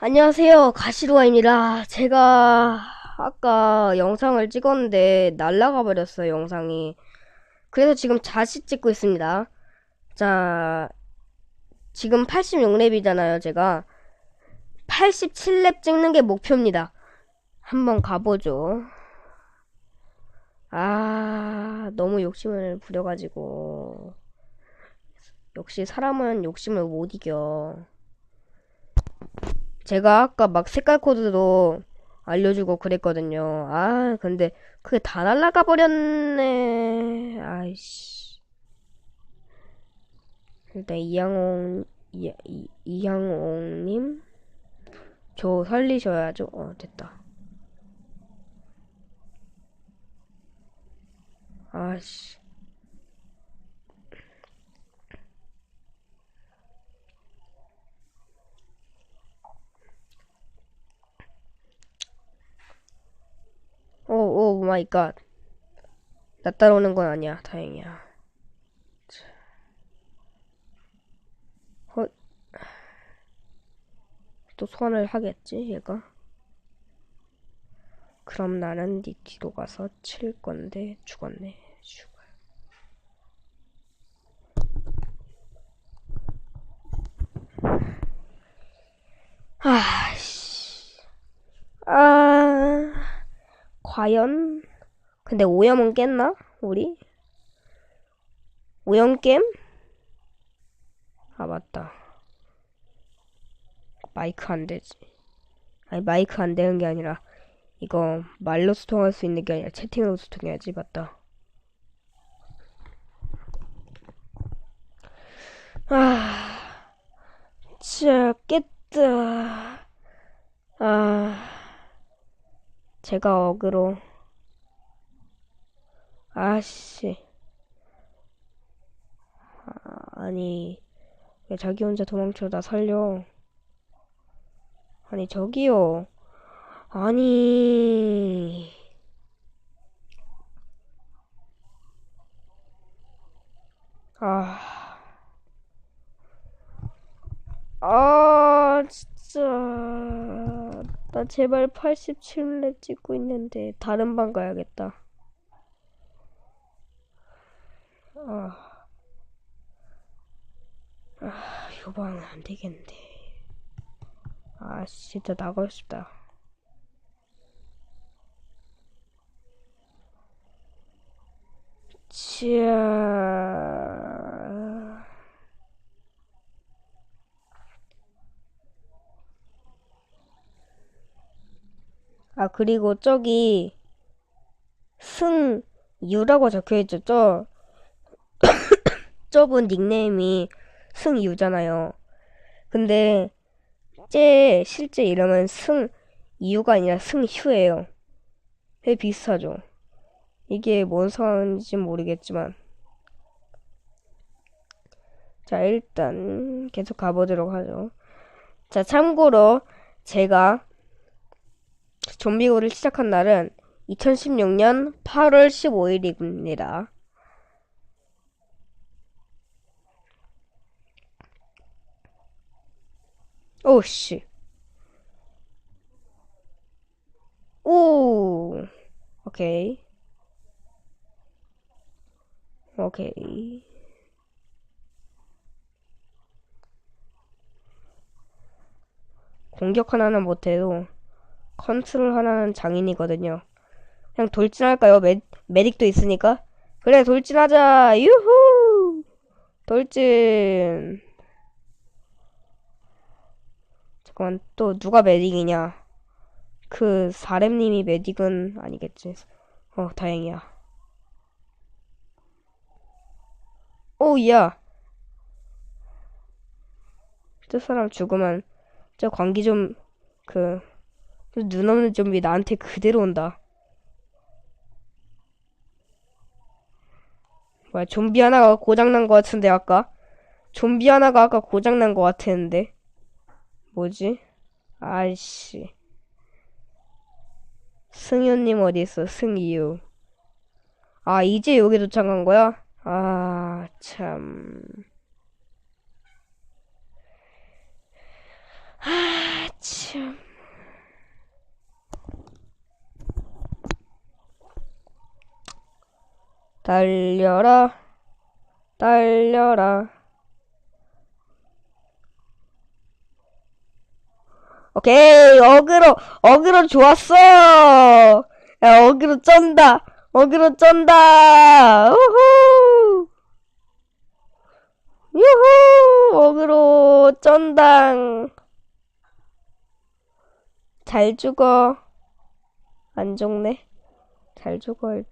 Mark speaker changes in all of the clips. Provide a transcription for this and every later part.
Speaker 1: 안녕하세요. 가시로아입니다. 제가 아까 영상을 찍었는데 날라가 버렸어요, 영상이. 그래서 지금 다시 찍고 있습니다. 자, 지금 86렙이잖아요, 제가. 87렙 찍는 게 목표입니다. 한번 가보죠. 아, 너무 욕심을 부려가지고. 역시 사람은 욕심을 못 이겨. 제가 아까 막 색깔 코드도 알려주고 그랬거든요. 아, 근데 그게 다 날라가 버렸네. 아이씨. 일단 이양홍, 이양홍님? 저 살리셔야죠. 어, 됐다. 아씨. 오, 오 마이 갓. 나 따라오는 건 아니야. 다행이야. 헛. 또 소환을 하겠지, 얘가? 그럼 나는 네 뒤로 가서 칠 건데 죽었네. 죽어요. 아씨. 아. 과연? 근데 오염은 깼나? 우리? 오염 겜? 아 맞다. 마이크 안 되지. 아니 마이크 안 되는 게 아니라 이거 말로 소통할 수 있는 게 아니라 채팅으로 소통해야지 맞다. 아, 진짜 깼다. 아. 제가 어그로. 아씨. 아, 아니 왜 자기 혼자 도망쳐 나 살려? 아니 저기요. 아니. 아. 아, 진짜. 나 제발 87렙 찍고 있는데 다른 방 가야겠다. 아, 아, 이 방은 안 되겠는데. 아, 진짜 나가고 싶다. 치 아, 그리고 저기 승유라고 적혀있죠. 저 저분 닉네임이 승유잖아요. 근데 제 실제 이름은 승유가 아니라 승휴예요. 되게 비슷하죠. 이게 뭔 상황인지 모르겠지만 자 일단 계속 가보도록 하죠. 자 참고로 제가 좀비고를 시작한 날은 2016년 8월 15일입니다. 오씨. 오. 오케이. 오케이. 공격 하나는 못해도 컨트롤 하나는 장인이거든요. 그냥 돌진할까요? 메, 메딕도 있으니까. 그래, 돌진하자! 유후! 돌진! 잠깐만, 또 누가 메딕이냐? 그, 사렘님이 메딕은 아니겠지. 어, 다행이야. 오, 야! 저 사람 죽으면, 저 광기 좀, 그, 눈 없는 좀비 나한테 그대로 온다. 뭐야, 좀비 하나가 고장난 것 같은데, 아까? 좀비 하나가 아까 고장난 것 같았는데. 뭐지? 아이씨. 승효님 어디 있어? 승이유. 아, 이제 여기 도착한 거야? 아, 참. 아, 참. 달려라, 달려라. 오케이, 어그로, 어그로 좋았어! 야, 어그로 쩐다! 어그로 쩐다! 우후! 유후! 어그로 쩐당! 잘 죽어. 안 죽네. 잘 죽어.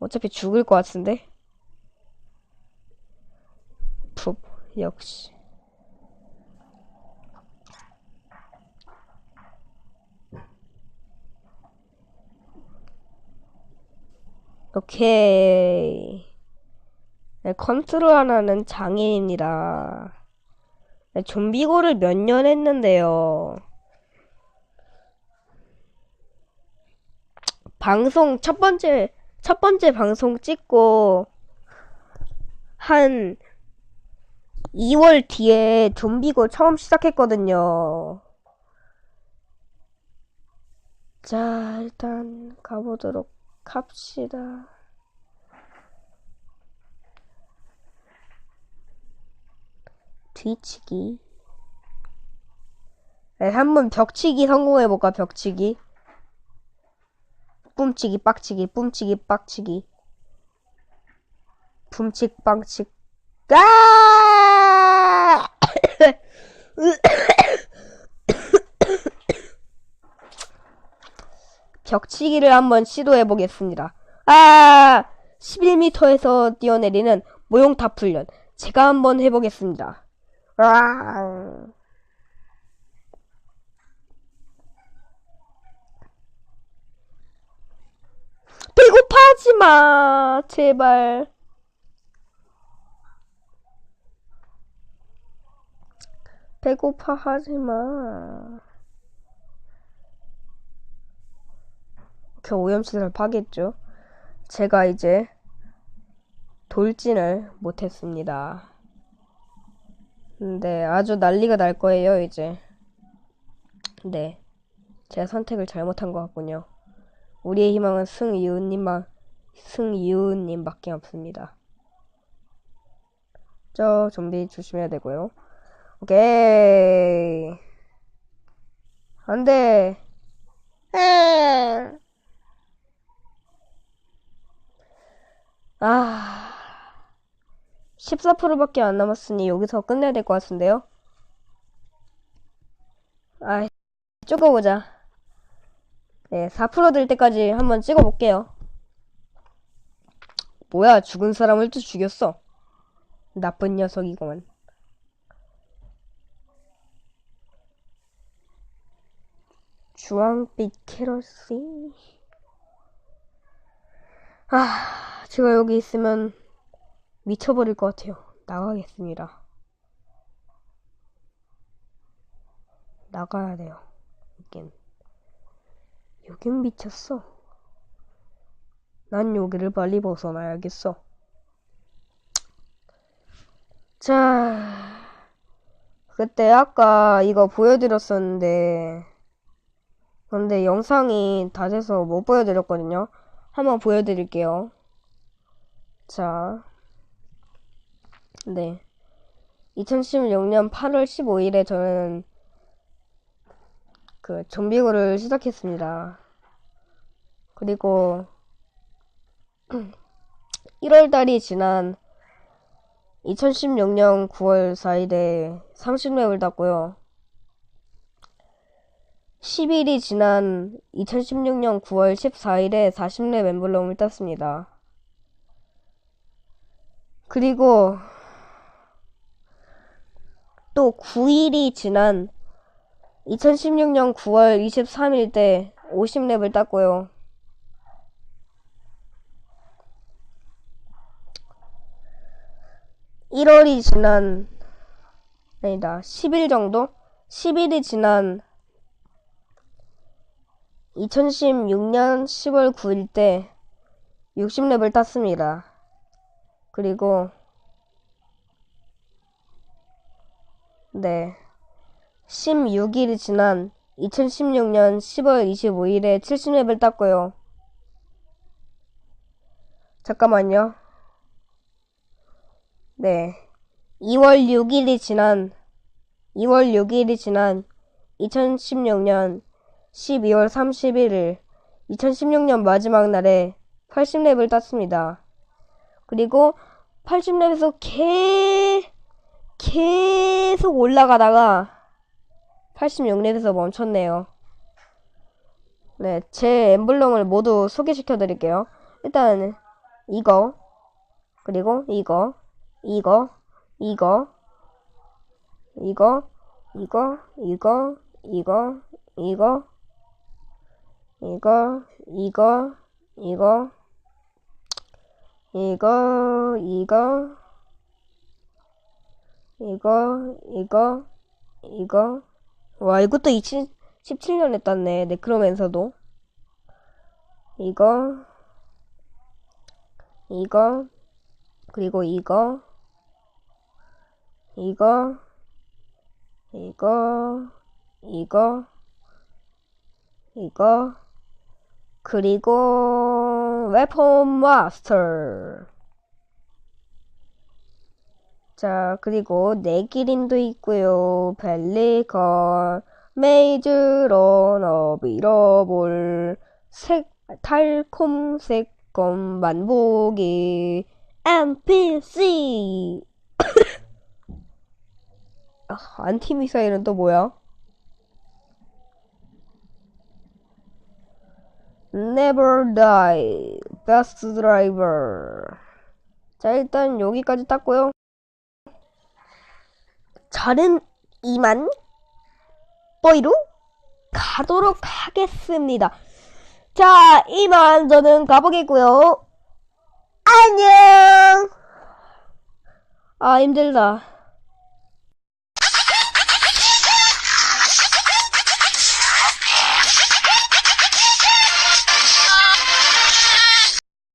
Speaker 1: 어차피 죽을 것 같은데. 푹, 역시. 오케이. 네, 컨트롤 하나는 장애인이라. 네, 좀비고를 몇 년 했는데요. 방송 첫 번째 첫 번째 방송 찍고 한 2월 뒤에 좀비고 처음 시작했거든요. 자, 일단 가보도록 합시다. 뒤치기. 네, 한번 벽치기 성공해볼까, 벽치기. 뿜치기, 빡치기, 뿜치기, 빡치기. 붐칙, 빵칙. 아! 벽치기를 한번 시도해 보겠습니다. 아! 11m에서 뛰어내리는 모용탑 훈련. 제가 한번 해보겠습니다. 아! 배고파하지 마, 제발. 배고파하지 마. 그 오염시설 파겠죠. 제가 이제 돌진을 못했습니다. 네, 아주 난리가 날 거예요, 이제. 네. 제가 선택을 잘못한 것 같군요. 우리의 희망은 승이웃님만, 승이웃님밖에 없습니다. 저 좀비 조심해야 되고요. 오케이. 안 돼. 아. 14%밖에 안 남았으니 여기서 끝내야 될 것 같은데요. 아, 찍어보자. 네, 4%될 때까지 한번 찍어볼게요. 뭐야, 죽은 사람을 또 죽였어. 나쁜 녀석이구만. 주황빛 캐러시. 아, 제가 여기 있으면 미쳐버릴 것 같아요. 나가겠습니다. 나가야 돼요. 여긴. 여긴 미쳤어. 난 여기를 빨리 벗어나야겠어. 자, 그때 아까 이거 보여드렸었는데, 근데 영상이 다 돼서 못 보여드렸거든요. 한번 보여드릴게요. 자, 네. 2016년 8월 15일에 저는 그 좀비고를 시작했습니다. 그리고 1월달이 지난 2016년 9월 4일에 30렙을 땄고요. 10일이 지난 2016년 9월 14일에 40렙 엠블럼을 땄습니다. 그리고 또 9일이 지난 2016년 9월 23일 때 50렙을 땄고요. (1월이) 지난 아니다 (10일) 정도 (10일이) 지난 2016년 10월 9일 때 60렙을 땄습니다. 그리고 네 16일이 지난 2016년 10월 25일에 70렙을 땄고요. 잠깐만요. 네. 2월 6일이 지난, 2월 6일이 지난 2016년 12월 31일, 2016년 마지막 날에 80렙을 땄습니다. 그리고 80렙에서 개, 계속 올라가다가 86렙에서 멈췄네요. 네, 제 엠블럼을 모두 소개시켜 드릴게요. 일단, 이거, 그리고 이거, 이거, 이거, 이거, 이거, 이거, 이거, 이거, 이거, 이거, 이거, 이거, 이거, 이거, 이거, 이거. 와, 이것도 2017년에 땄네. 네, 그러면서도. 이거, 이거, 그리고 이거, 이거, 이거, 이거, 이거, 그리고 웨폰 마스터. 자, 그리고 네기린도 있고요. 벨리건, 메이즈런, 어비러볼, 색, 달콤 색 검, 만보기, NPC. 아, 안티미사일은 또 뭐야? Never die, best driver. 자, 일단 여기까지 땄고요. 저는 이만 뽀이루 가도록 하겠습니다. 자, 이만 저는 가보겠고요. 안녕! 아, 힘들다.